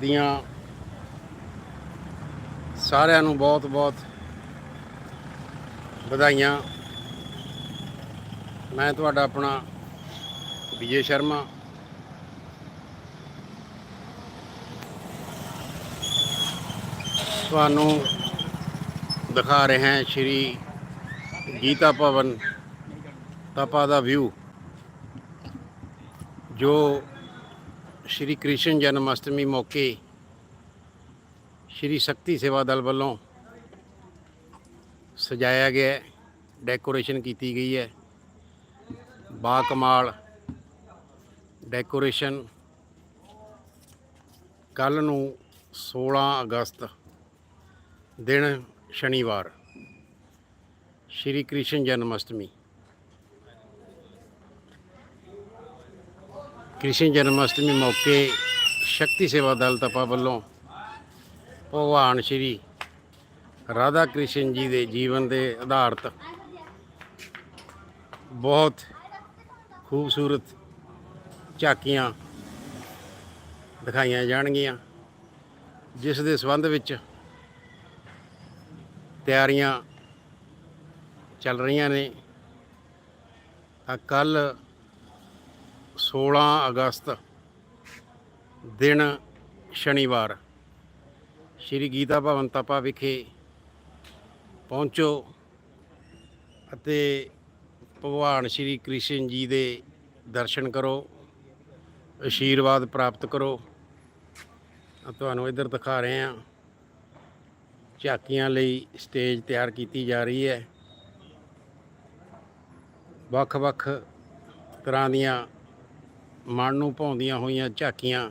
ਦੀਆਂ ਸਾਰਿਆਂ ਨੂੰ ਬਹੁਤ-ਬਹੁਤ ਵਧਾਈਆਂ। ਮੈਂ ਤੁਹਾਡਾ ਆਪਣਾ ਵਿਜੇ ਸ਼ਰਮਾ। ਤੁਹਾਨੂੰ ਦਿਖਾ ਰਹੇ ਹਾਂ ਸ਼੍ਰੀ ਗੀਤਾ ਭਵਨ, ਤਪਾ ਦਾ ਵਿਊ ਜੋ ਸ਼੍ਰੀ ਕ੍ਰਿਸ਼ਨ ਜਨਮ ਅਸ਼ਟਮੀ ਮੌਕੇ ਸ਼੍ਰੀ ਸ਼ਕਤੀ ਸੇਵਾ ਦਲ ਵੱਲੋਂ ਸਜਾਇਆ ਗਿਆ ਹੈ ਡੈਕੋਰੇਸ਼ਨ ਕੀਤੀ ਗਈ ਹੈ। ਬਾ ਕਮਾਲ ਡੈਕੋਰੇਸ਼ਨ ਕੱਲ ਨੂੰ 16 ਅਗਸਤ ਦਿਨ ਸ਼ਨੀਵਾਰ, ਸ਼੍ਰੀ ਕ੍ਰਿਸ਼ਨ ਜਨਮ ਅਸ਼ਟਮੀ ਕ੍ਰਿਸ਼ਨ ਜਨਮ ਅਸ਼ਟਮੀ ਮੌਕੇ ਸ਼ਕਤੀ ਸੇਵਾ ਦਲ ਤਪਾ ਵੱਲੋਂ ਭਗਵਾਨ ਸ਼੍ਰੀ ਰਾਧਾ ਕ੍ਰਿਸ਼ਨ ਜੀ ਦੇ ਜੀਵਨ ਦੇ ਆਧਾਰਿਤ ਬਹੁਤ ਖੂਬਸੂਰਤ ਝਾਕੀਆਂ ਦਿਖਾਈਆਂ ਜਾਣਗੀਆਂ, ਜਿਸ ਦੇ ਸੰਬੰਧ ਵਿੱਚ ਤਿਆਰੀਆਂ ਚੱਲ ਰਹੀਆਂ ਨੇ। ਤਾਂ ਕੱਲ 16 ਅਗਸਤ ਦਿਨ ਸ਼ਨੀਵਾਰ। ਸ਼੍ਰੀ ਗੀਤਾ ਭਵਨ ਤਪਾ ਵਿਖੇ ਪਹੁੰਚੋ ਅਤੇ ਭਗਵਾਨ ਸ਼੍ਰੀ ਕ੍ਰਿਸ਼ਨ ਜੀ ਦੇ ਦਰਸ਼ਨ ਕਰੋ ਆਸ਼ੀਰਵਾਦ ਪ੍ਰਾਪਤ ਕਰੋ। ਤੁਹਾਨੂੰ ਇੱਧਰ ਦਿਖਾ ਰਹੇ ਹਾਂ, ਝਾਕੀਆਂ ਲਈ ਸਟੇਜ ਤਿਆਰ ਕੀਤੀ ਜਾ ਰਹੀ ਹੈ। ਵੱਖ-ਵੱਖ ਤਰ੍ਹਾਂ ਦੀਆਂ ਮਨ ਨੂੰ ਭਾਉਂਦੀਆਂ ਹੋਈਆਂ ਝਾਕੀਆਂ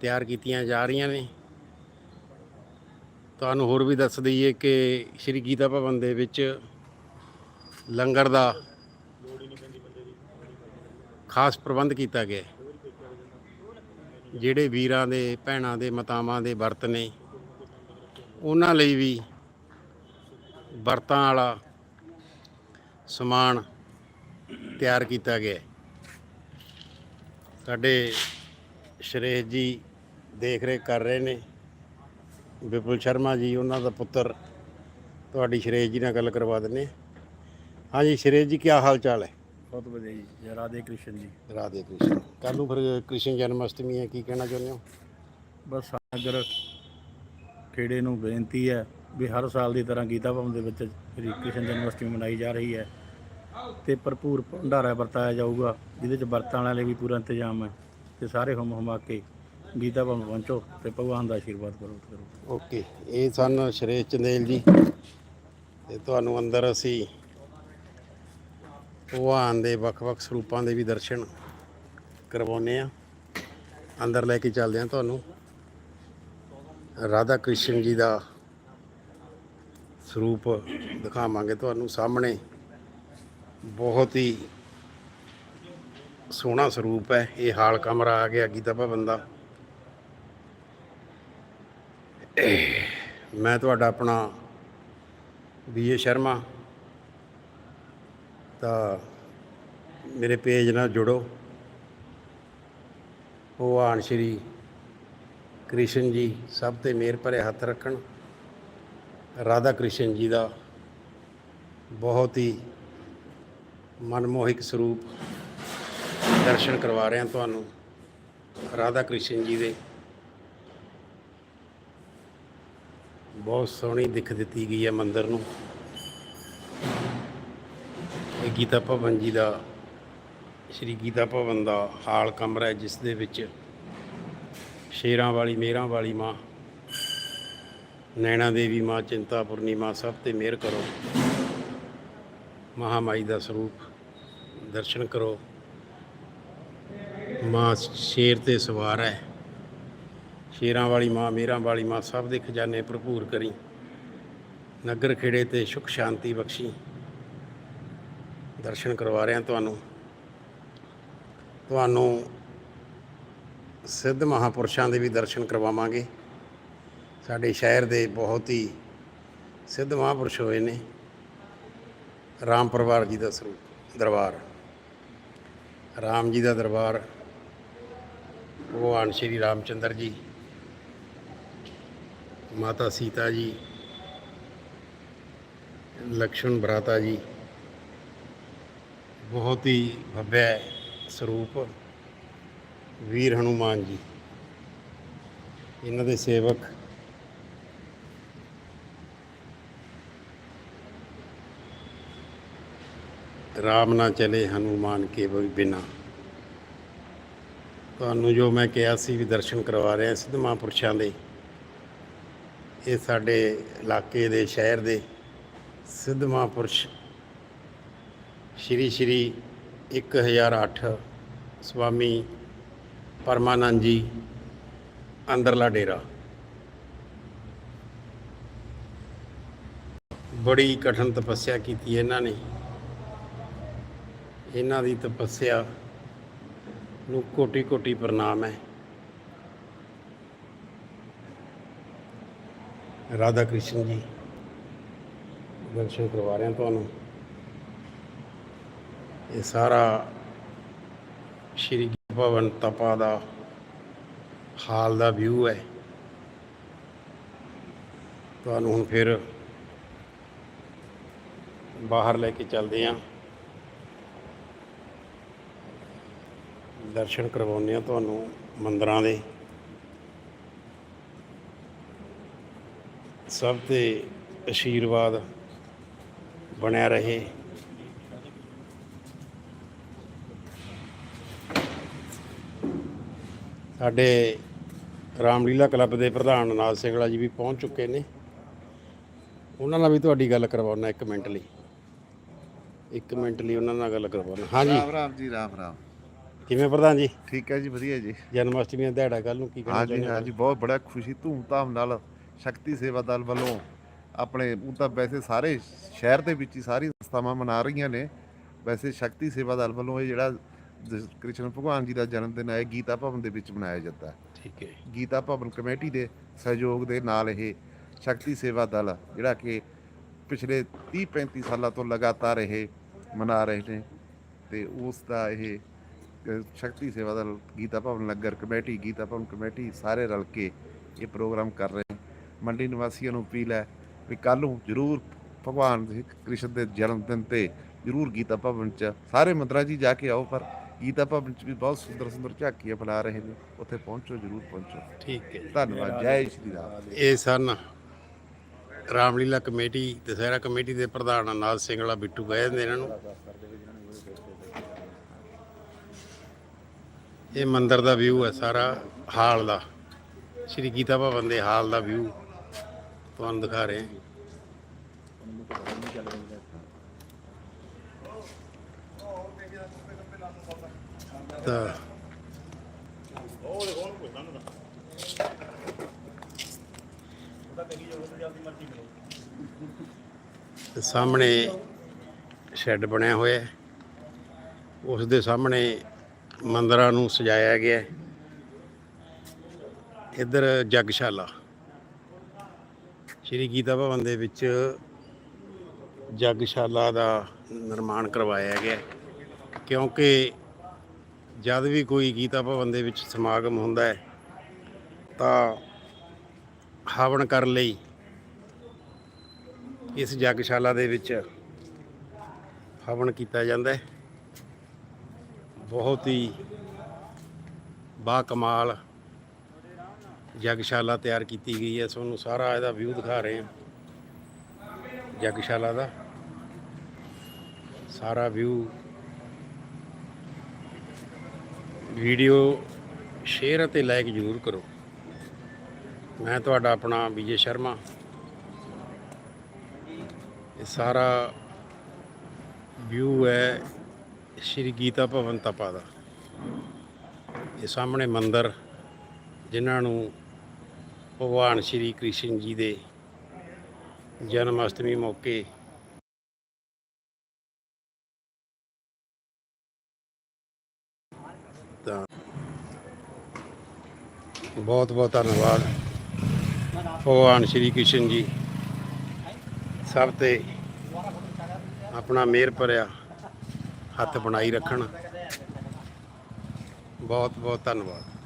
ਤਿਆਰ ਕੀਤੀਆਂ ਜਾ ਰਹੀਆਂ ਨੇ। ਤੁਹਾਨੂੰ ਹੋਰ ਵੀ ਦੱਸ ਦਈਏ ਕਿ ਸ਼੍ਰੀ ਗੀਤਾ ਭਵਨ ਦੇ ਵਿੱਚ ਲੰਗਰ ਦਾ ਖਾਸ ਪ੍ਰਬੰਧ ਕੀਤਾ ਗਿਆ। ਜਿਹੜੇ ਵੀਰਾਂ ਦੇ, ਭੈਣਾਂ ਦੇ, ਮਾਤਾਵਾਂ ਦੇ ਵਰਤ ਨੇ, ਉਹਨਾਂ ਲਈ ਵੀ ਵਰਤਾਂ ਵਾਲਾ ਸਮਾਨ ਤਿਆਰ ਕੀਤਾ ਗਿਆ। ਸਾਡੇ ਸ਼ਰੇਸ਼ ਜੀ ਦੇਖ ਰੇਖ ਕਰ ਰਹੇ ਨੇ। ਵਿਪੁਲ ਸ਼ਰਮਾ ਜੀ ਉਹਨਾਂ ਦਾ ਪੁੱਤਰ ਤੁਹਾਡੀ ਸ਼ਰੇਸ਼ ਜੀ ਨਾਲ ਗੱਲ ਕਰਵਾ ਹਾਂ। ਹਾਂਜੀ ਸ਼ਰੇਸ਼ ਜੀ ਕੀ ਹਾਲ ਚਾਲ ਹੈ? ਬਹੁਤ ਵਧੀਆ ਜੀ। ਰਾਧੇ ਕ੍ਰਿਸ਼ਨ ਜੀ। ਰਾਧੇ ਕ੍ਰਿਸ਼ਨ। ਕੱਲ ਨੂੰ ਫਿਰ ਕ੍ਰਿਸ਼ਨ ਜਨਮ ਅਸ਼ਟਮੀ ਹੈ ਕੀ ਕਹਿਣਾ ਚਾਹੁੰਦੇ ਹੋ? ਬਸ ਸਾਗਰ ਖੇੜੇ ਨੂੰ ਬੇਨਤੀ ਹੈ ਵੀ ਹਰ ਸਾਲ ਦੀ ਤਰ੍ਹਾਂ ਗੀਤਾ ਭਵਨ ਦੇ ਵਿੱਚ ਕ੍ਰਿਸ਼ਨ ਜਨਮ ਅਸ਼ਟਮੀ ਮਨਾਈ ਜਾ ਰਹੀ ਹੈ। ਤੇ ਭਰਪੂਰ ਭੰਡਾਰਾ ਵਰਤਾਇਆ ਜਾਊਗਾ, ਜਿਹਦੇ ਚ ਵਰਤਾਂ ਵਾਲਿਆਂ ਲਈ ਵੀ ਪੂਰਾ ਇੰਤਜ਼ਾਮ ਹੈ। ਤੇ ਸਾਰੇ ਹੁਮ ਹੁਮਾ ਕੇ ਗੀਤਾ ਭਵਨ ਪਹੁੰਚੋ ਤੇ ਭਗਵਾਨ ਦਾ ਆਸ਼ੀਰਵਾਦ ਕਰੋ ਕਰੋ। ਓਕੇ, ਇਹ ਸਨ ਸ਼ਰੇਸ਼ ਚੰਦੇਲ ਜੀ। ਤੇ ਤੁਹਾਨੂੰ ਅੰਦਰ ਅਸੀਂ ਭਗਵਾਨ ਦੇ ਵੱਖ-ਵੱਖ ਸਰੂਪਾਂ ਦੇ ਵੀ ਦਰਸ਼ਨ ਕਰਵਾਉਨੇ ਆ ਅੰਦਰ ਲੈ ਕੇ ਚੱਲਦੇ ਆ ਤੁਹਾਨੂੰ। ਰਾਧਾ ਕ੍ਰਿਸ਼ਨ ਜੀ ਦਾ ਸਰੂਪ ਦਿਖਾਵਾਂਗੇ ਤੁਹਾਨੂੰ ਸਾਹਮਣੇ। ਬਹੁਤ ਹੀ ਸੋਹਣਾ ਸਰੂਪ ਹੈ। ਇਹ ਹਾਲ ਕਮਰਾ ਆ ਗਿਆ ਗੀਤਾ ਭਵਨ ਦਾ। ਮੈਂ ਤੁਹਾਡਾ ਆਪਣਾ ਬੀਏ ਸ਼ਰਮਾ। ਤਾਂ ਮੇਰੇ ਪੇਜ ਨਾਲ ਜੁੜੋ। ਭਗਵਾਨ ਸ਼੍ਰੀ ਕ੍ਰਿਸ਼ਨ ਜੀ ਸਭ ਤੇ ਮਿਹਰ ਭਰੇ ਹੱਥ ਰੱਖਣ। ਰਾਧਾ ਕ੍ਰਿਸ਼ਨ ਜੀ ਦਾ ਬਹੁਤ ਹੀ ਮਨਮੋਹਿਕ ਸਰੂਪ ਦਰਸ਼ਨ ਕਰਵਾ ਰਹੇ ਹਾਂ ਤੁਹਾਨੂੰ ਰਾਧਾ ਕ੍ਰਿਸ਼ਨ ਜੀ ਦੇ। ਬਹੁਤ ਸੋਹਣੀ ਦਿੱਖ ਦਿੱਤੀ ਗਈ ਹੈ ਮੰਦਿਰ ਨੂੰ। ਇਹ ਗੀਤਾ ਭਵਨ ਜੀ ਦਾ, ਸ਼੍ਰੀ ਗੀਤਾ ਭਵਨ ਦਾ ਹਾਲ ਕਮਰਾ ਹੈ, ਜਿਸ ਦੇ ਵਿੱਚ ਸ਼ੇਰਾਂ ਵਾਲੀ, ਮੇਰਾਂ ਵਾਲੀ ਮਾਂ, ਨੈਣਾ ਦੇਵੀ ਮਾਂ, ਚਿੰਤਾਪੁਰਨੀ ਮਾਂ ਸਭ ਤੇ ਮਿਹਰ ਕਰੋ। ਮਹਾਮਾਈ ਦਾ ਸਰੂਪ। ਦਰਸ਼ਨ ਕਰੋ। ਮਾਂ ਸ਼ੇਰ ਤੇ ਸਵਾਰ ਹੈ। ਸ਼ੇਰਾਂ ਵਾਲੀ ਮਾਂ, ਮੇਰਾਂ ਵਾਲੀ ਮਾਂ ਸਭ ਦੇ ਖਜ਼ਾਨੇ ਭਰਪੂਰ ਕਰੀ। ਨਗਰ ਖੇੜੇ ਤੇ ਸੁਖ ਸ਼ਾਂਤੀ ਬਖਸ਼ੀ। ਦਰਸ਼ਨ ਕਰਵਾ ਰਿਹਾ ਤੁਹਾਨੂੰ। ਤੁਹਾਨੂੰ ਸਿੱਧ ਮਹਾਪੁਰਸ਼ਾਂ ਦੇ ਵੀ ਦਰਸ਼ਨ ਕਰਵਾਵਾਂਗੇ। ਸਾਡੇ ਸ਼ਹਿਰ ਦੇ ਬਹੁਤ ਹੀ ਸਿੱਧ ਮਹਾਪੁਰਸ਼ ਹੋਏ ਨੇ। ਰਾਮ ਪਰਿਵਾਰ ਜੀ ਦਾ ਸਰੂਪ ਦਰਬਾਰ। ਰਾਮ ਜੀ ਦਾ ਦਰਬਾਰ, ਭਗਵਾਨ ਸ਼੍ਰੀ ਰਾਮਚੰਦਰ ਜੀ, ਮਾਤਾ ਸੀਤਾ ਜੀ, ਲਕਸ਼ਮਣ ਭਰਾਤਾ ਜੀ, ਬਹੁਤ ਹੀ ਭव्य ਸਰੂਪ ਵੀਰ ਹਨੂਮਾਨ ਜੀ। ਇਹਨਾਂ ਦੇ ਸੇਵਕ ਰਾਮ ਨਾ ਚਲੇ ਹਨੂਮਾਨ ਕੇ ਬਿਨਾ। ਤੁਹਾਨੂੰ ਜੋ ਮੈਂ ਕਿਹਾ ਸੀ ਵੀ ਦਰਸ਼ਨ ਕਰਵਾ ਰਿਹਾ ਸਿੱਧ ਮਹਾਂਪੁਰਸ਼ਾਂ ਦੇ, ਇਹ ਸਾਡੇ ਇਲਾਕੇ ਦੇ, ਸ਼ਹਿਰ ਦੇ ਸਿੱਧ ਮਹਾਂਪੁਰਸ਼ ਸ਼੍ਰੀ ਸ਼੍ਰੀ 1008 ਸਵਾਮੀ ਪਰਮਾਨੰਦ ਜੀ ਅੰਦਰਲਾ ਡੇਰਾ। ਬੜੀ ਕਠਨ ਤਪੱਸਿਆ ਕੀਤੀ ਇਹਨਾਂ ਨੇ। ਇਹਨਾਂ ਦੀ ਤਪੱਸਿਆ ਨੂੰ ਕੋਟੀ ਕੋਟੀ ਪ੍ਰਣਾਮ ਹੈ। ਰਾਧਾ ਕ੍ਰਿਸ਼ਨ ਜੀ ਦਰਸ਼ਨ ਕਰਵਾ ਰਹੇ ਹਾਂ ਤੁਹਾਨੂੰ ਇਹ ਸਾਰਾ ਸ਼੍ਰੀ ਭਵਨ ਤਪਾ ਦਾ ਹਾਲ ਦਾ ਵਿਊ ਹੈ। ਤੁਹਾਨੂੰ ਹੁਣ ਫਿਰ ਬਾਹਰ ਲੈ ਕੇ ਚੱਲਦੇ ਹਾਂ। ਦਰਸ਼ਨ ਕਰਵਾਉਂਦੇ ਆ ਤੁਹਾਨੂੰ ਮੰਦਰਾਂ ਦੇ। ਸਭ ਤੇ ਆਸ਼ੀਰਵਾਦ ਬਣਿਆ ਰਹੇ। ਸਾਡੇ ਰਾਮਲੀਲਾ ਕਲੱਬ ਦੇ ਪ੍ਰਧਾਨ ਨਾਜ ਸਿੰਘਲਾ ਜੀ ਵੀ ਪਹੁੰਚ ਚੁੱਕੇ ਨੇ। ਉਹਨਾਂ ਨਾਲ ਵੀ ਤੁਹਾਡੀ ਗੱਲ ਕਰਵਾਉਣਾ ਇੱਕ ਮਿੰਟ ਲਈ। ਇੱਕ ਮਿੰਟ ਲਈ ਉਹਨਾਂ ਨਾਲ ਗੱਲ ਕਰਵਾਉਣਾ ਹਾਂਜੀ। ਰਾਮ ਰਾਮ ਜੀ, ਰਾਮ ਰਾਮ। ਕਿਵੇਂ ਪ੍ਰਧਾਨ ਜੀ? ਠੀਕ ਹੈ ਜੀ ਵਧੀਆ ਜੀ। ਜਨਮ ਅਸ਼ਟਮੀ ਦਾ ਦਿਹਾੜਾ ਕੱਲ ਨੂੰ ਕੀ ਕਰਨਾ ਹਾਂਜੀ ਚਾਹੁੰਦੇ ਹੋ? ਹਾਂਜੀ ਬਹੁਤ ਬੜਾ ਖੁਸ਼ੀ ਧੂਮਧਾਮ ਨਾਲ ਸ਼ਕਤੀ ਸੇਵਾ ਦਲ ਵੱਲੋਂ ਆਪਣੇ ਉਹ ਤਾਂ ਵੈਸੇ ਸਾਰੇ ਸ਼ਹਿਰ ਦੇ ਵਿੱਚ ਹੀ ਸਾਰੀ ਸੰਸਥਾਵਾਂ ਮਨਾ ਰਹੀਆਂ ਨੇ। ਵੈਸੇ ਸ਼ਕਤੀ ਸੇਵਾ ਦਲ ਵੱਲੋਂ ਇਹ ਜਿਹੜਾ ਜ- ਕ੍ਰਿਸ਼ਨ ਭਗਵਾਨ ਜੀ ਦਾ ਜਨਮ ਦਿਨ ਹੈ ਗੀਤਾ ਭਵਨ ਦੇ ਵਿੱਚ ਮਨਾਇਆ ਜਾਂਦਾ ਹੈ। ਠੀਕ ਹੈ ਗੀਤਾ ਭਵਨ ਕਮੇਟੀ ਦੇ ਸਹਿਯੋਗ ਦੇ ਨਾਲ ਇਹ ਸ਼ਕਤੀ ਸੇਵਾ ਦਲ ਜਿਹੜਾ ਕਿ ਪਿਛਲੇ 30 35 ਸਾਲਾਂ ਤੋਂ ਲਗਾਤਾਰ ਇਹ ਮਨਾ ਰਹੇ ਨੇ ਤੇ ਉਸ ਦਾ ਇਹ ਸ਼ਕਤੀ ਸੇਵਾ ਦਲ ਗੀਤਾ ਭਵਨ ਨਗਰ ਕਮੇਟੀ ਗੀਤਾ ਭਵਨ ਕਮੇਟੀ ਸਾਰੇ ਰਲ ਕੇ ਇਹ ਪ੍ਰੋਗਰਾਮ ਕਰ ਰਹੇ ਮੰਡੀ ਨਿਵਾਸੀਆਂ ਨੂੰ ਅਪੀਲ ਹੈ ਵੀ ਕੱਲ ਨੂੰ ਜ਼ਰੂਰ ਭਗਵਾਨ ਦੇ ਕ੍ਰਿਸ਼ਨ ਦੇ ਜਨਮ ਦਿਨ ਤੇ ਜ਼ਰੂਰ ਗੀਤਾ ਭਵਨ ਚ ਸਾਰੇ ਮੰਦਰਾਂ ਹੀ ਜਾ ਕੇ ਆਓ ਪਰ ਗੀਤਾ ਭਵਨ ਚ ਵੀ ਬਹੁਤ ਸੁੰਦਰ ਸੁੰਦਰ ਝਾਕੀਆਂ ਬੁਲਾ ਰਹੇ ਨੇ। ਉੱਥੇ ਪਹੁੰਚੋ ਜ਼ਰੂਰ ਪਹੁੰਚੋ। ਠੀਕ ਹੈ ਜੀ। ਧੰਨਵਾਦ। ਜੈ ਸ਼੍ਰੀ ਰਾਮ। ਇਹ ਸਨ ਰਾਮਲੀਲਾ ਕਮੇਟੀ ਦਸਹਿਰਾ ਕਮੇਟੀ ਦੇ ਪ੍ਰਧਾਨ ਅਨਾਜ ਸਿੰਘਲਾ ਬਿੱਟੂ ਕਹਿ ਜਾਂਦੇ ਇਹਨਾਂ ਨੂੰ। ਇਹ ਮੰਦਿਰ ਦਾ ਵਿਊ ਹੈ ਸਾਰਾ ਹਾਲ ਦਾ। ਸ਼੍ਰੀ ਗੀਤਾ ਭਵਨ ਦੇ ਹਾਲ ਦਾ ਵਿਊ ਤੁਹਾਨੂੰ ਦਿਖਾ ਰਹੇ ਹਾਂ। ਤਾਂ ਤੇ ਸਾਹਮਣੇ ਸ਼ੈੱਡ ਬਣਿਆ ਹੋਇਆ ਹੈ। ਉਸ ਦੇ ਸਾਹਮਣੇ ਮੰਦਰਾਂ ਨੂੰ ਸਜਾਇਆ ਗਿਆ ਹੈ। ਇੱਧਰ ਜਗਸ਼ਾਲਾ। ਸ਼੍ਰੀ ਗੀਤਾ ਭਵਨ ਦੇ ਵਿੱਚ ਜਗਸ਼ਾਲਾ ਦਾ ਨਿਰਮਾਣ ਕਰਵਾਇਆ ਗਿਆ ਕਿਉਂਕਿ ਜਦ ਵੀ ਕੋਈ ਗੀਤਾ ਭਵਨ ਦੇ ਵਿੱਚ ਸਮਾਗਮ ਹੁੰਦਾ ਹੈ, ਤਾਂ ਹਵਨ ਕਰਨ ਲਈ ਇਸ ਜਗਸ਼ਾਲਾ ਦੇ ਵਿੱਚ ਹਵਨ ਕੀਤਾ ਜਾਂਦਾ ਹੈ। ਬਹੁਤ ਹੀ ਬਾ ਕਮਾਲ ਜਗਸ਼ਾਲਾ ਤਿਆਰ ਕੀਤੀ ਗਈ ਹੈ। ਤੁਹਾਨੂੰ ਸਾਰਾ ਇਹਦਾ ਵਿਊ ਦਿਖਾ ਰਹੇ ਹਾਂ। ਜਗਸ਼ਾਲਾ ਦਾ ਸਾਰਾ ਵਿਊ ਵੀਡੀਓ ਸ਼ੇਅਰ ਅਤੇ ਲਾਈਕ ਜ਼ਰੂਰ ਕਰੋ। ਮੈਂ ਤੁਹਾਡਾ ਆਪਣਾ ਵਿਜੇ ਸ਼ਰਮਾ। ਇਹ ਸਾਰਾ ਵਿਊ ਹੈ ਸ਼੍ਰੀ ਗੀਤਾ ਭਵਨ ਤਪਾ ਦਾ। ਇਹ ਸਾਹਮਣੇ ਮੰਦਰ, ਜਿਨ੍ਹਾਂ ਨੂੰ ਭਗਵਾਨ ਸ਼੍ਰੀ ਕ੍ਰਿਸ਼ਨ ਜੀ ਦੇ ਜਨਮ ਅਸ਼ਟਮੀ ਮੌਕੇ ਤਾਂ ਬਹੁਤ ਬਹੁਤ ਧੰਨਵਾਦ ਭਗਵਾਨ ਸ਼੍ਰੀ ਕ੍ਰਿਸ਼ਨ ਜੀ। ਸਭ ਤੇ ਆਪਣਾ ਮਿਹਰ ਭਰਿਆ। ਹੱਥ ਬਣਾਈ ਰੱਖਣ। ਬਹੁਤ ਬਹੁਤ ਧੰਨਵਾਦ।